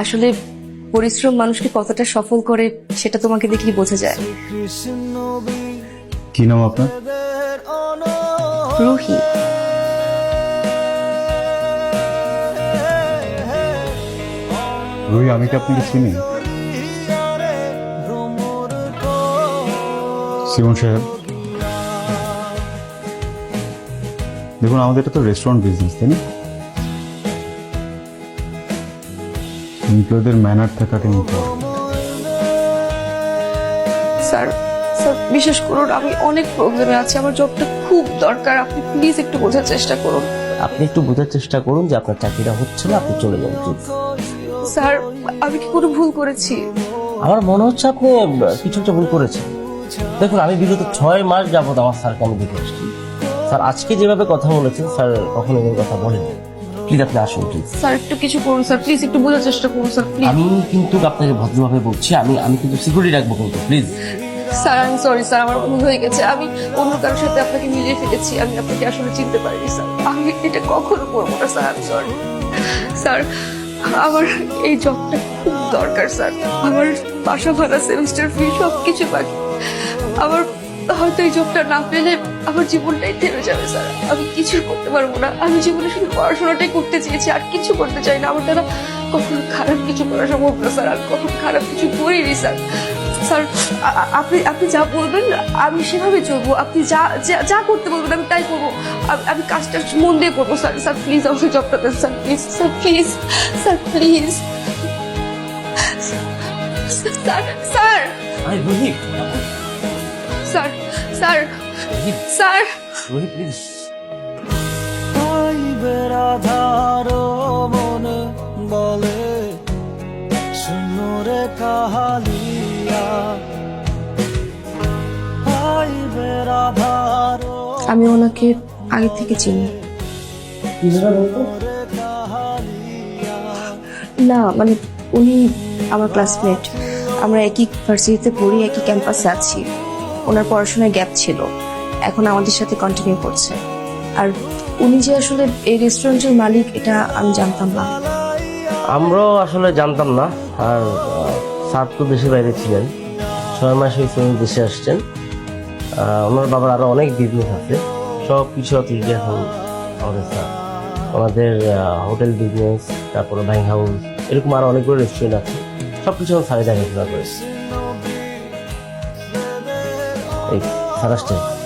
আসলে পরিশ্রম মানুষকে কতটা সফল করে সেটা তোমাকে দেখলেই বোঝা যায়। কি নাম আপনার? রুহি। রুই আমি কি আপনাকে চিনি? শিবন সাহেব। দেখুন আমাদের এটা তো রেস্টুরেন্ট বিজনেস তাই না? এমপ্লয়ীদের ম্যানার থাকাটা ইম্পর্টেন্ট স্যার স্যার বিশেষ করুন আমি অনেক প্রবলেমে আছি। আমার জবটা খুব দরকার। আপনি প্লিজ একটু বোঝার চেষ্টা করুন। আপনি একটু বোঝার চেষ্টা করুন যে আপনার চাকরিটা হচ্ছে না আপনি চলে যান স্যার আমি কি কোনো ভুল করেছি? আমার মনে হচ্ছে আপনি কিছু একটা ভুল করেছেন। দেখুন আমি বিগত ছয় মাস যাবত আমার স্যারকে আমি দেখে আসছি। স্যার আজকে যেভাবে কথা বলেছেন স্যার কখনো এরকম কথা বলেনি প্লিজ আপনি আসুন প্লিজ স্যার একটু কিছু করুন স্যার প্লিজ একটু বোঝার চেষ্টা করুন স্যার প্লিজ আমি কিন্তু আপনাকে ভদ্রভাবে বলছি আমি আমি কিন্তু সিকিউরিটি রাখব কিন্তু প্লিজ স্যার আমি সরি স্যার আমার ভুল হয়ে গেছে। আমি অন্য কারোর সাথে আপনাকে মিলিয়ে ফেলেছি আমি আপনাকে আসলে চিনতে পারিনি স্যার। আমি এটা কখনো করব না স্যার আমি সরি স্যার আমার এই জবটা খুব দরকার স্যার। আমার বাসা ভাড়া সেমিস্টার ফি সব কিছু বাকি। আমার হয়তো এই জবটা না পেলে আমার জীবনটাই থেমে যাবে, স্যার। আমি কিছু করতে পারব না। আমি জীবনে শুধু পড়াশোনাটাই করতে চেয়েছি, আর কিছু করতে চাই না। আমার কখনো খারাপ কিছু করা সম্ভব না, স্যার। আর কখনো খারাপ কিছু করিনি, স্যার। স্যার আপনি আপনি যা বলবেন, আমি সেভাবে চলবো। আপনি যা, যা- করতে বলবেন, আমি তাই করব। আমি- কাজটা মন দিয়ে করব, স্যার। স্যার প্লিজ আমাকে জবটা দেন, sir. Please sir please sir please sir sir আরে sir sir sir. Rohit please বেড়াধারো মনে বলে শুনরে কাহালিয়া। আমি ওনাকে আগে থেকে চিনি। না মানে উনি আমার ক্লাসমেট আমরা একই ভার্সিটিতে পড়ি একই ক্যাম্পাসে আছি। ওনার পড়াশোনায় গ্যাপ ছিল। এখন আমাদের সাথে কন্টিনিউ করছে। আর উনি যে আসলে এই রেস্টুরেন্টের মালিক, এটা আমি জানতাম না। আমরাও আসলে জানতাম না। আর স্যার তো দেশের বাইরে ছিলেন। ছয় মাস হয়েছে উনি দেশে আসছেন। ওনার বাবার আরও অনেক বিজনেস আছে। সব কিছু অতিরিক্ত এখন আমাদের স্যার। আমাদের হোটেল বিজনেস তারপরে বাইং হাউস এরকম আরও অনেকগুলো রেস্টুরেন্ট আছে। সব কিছু স্যারে দেখাশোনা করে এই আসছেন